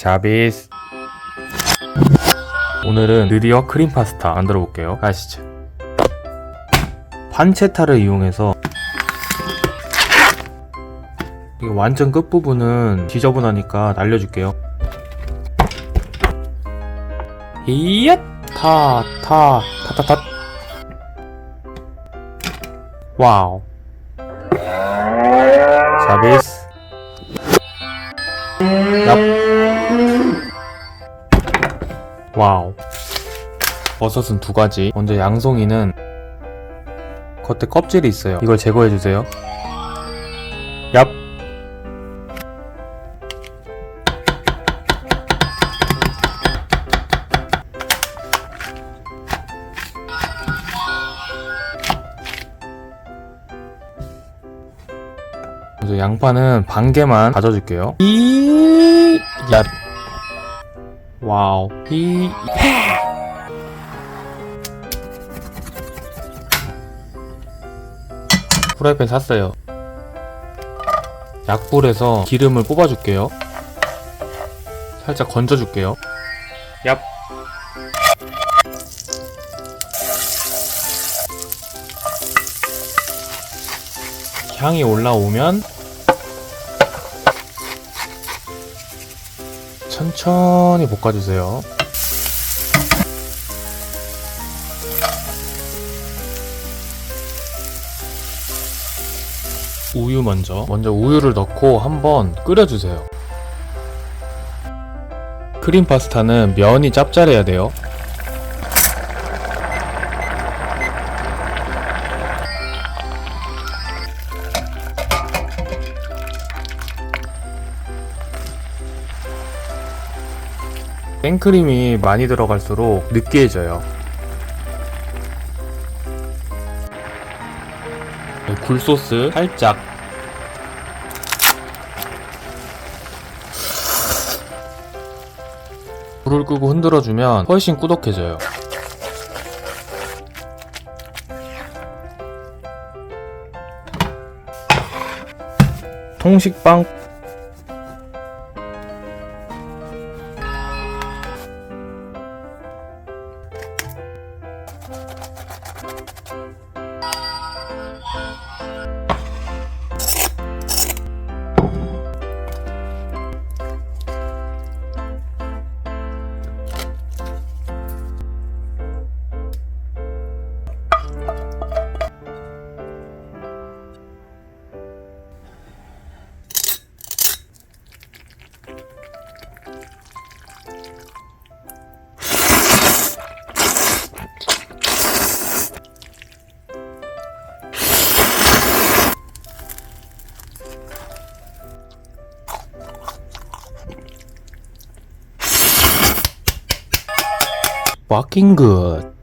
자비스. 오늘은 드디어 크림 파스타 만들어 볼게요. 가시죠? 판체타를 이용해서 완전 끝부분은 지저분하니까 날려줄게요. 이얏 타타 타타타. 와우. 자비스 와우. 버섯은 두 가지. 먼저 양송이는 겉에 껍질이 있어요. 이걸 제거해 주세요. 얍. 먼저 양파는 반 개만 다져줄게요. 이, 야, 와우. 이, 프라이팬 샀어요. 약불에서 기름을 뽑아줄게요. 살짝 건져줄게요. 얍. 향이 올라오면 천천히 볶아주세요. 우유 먼저. 먼저 우유를 넣고 한번 끓여주세요. 크림 파스타는 면이 짭짤해야 돼요. 생크림이 많이 들어갈수록 느끼해져요. 네, 굴소스 살짝 불을 끄고 흔들어주면 훨씬 꾸덕해져요. 통식빵 fucking good.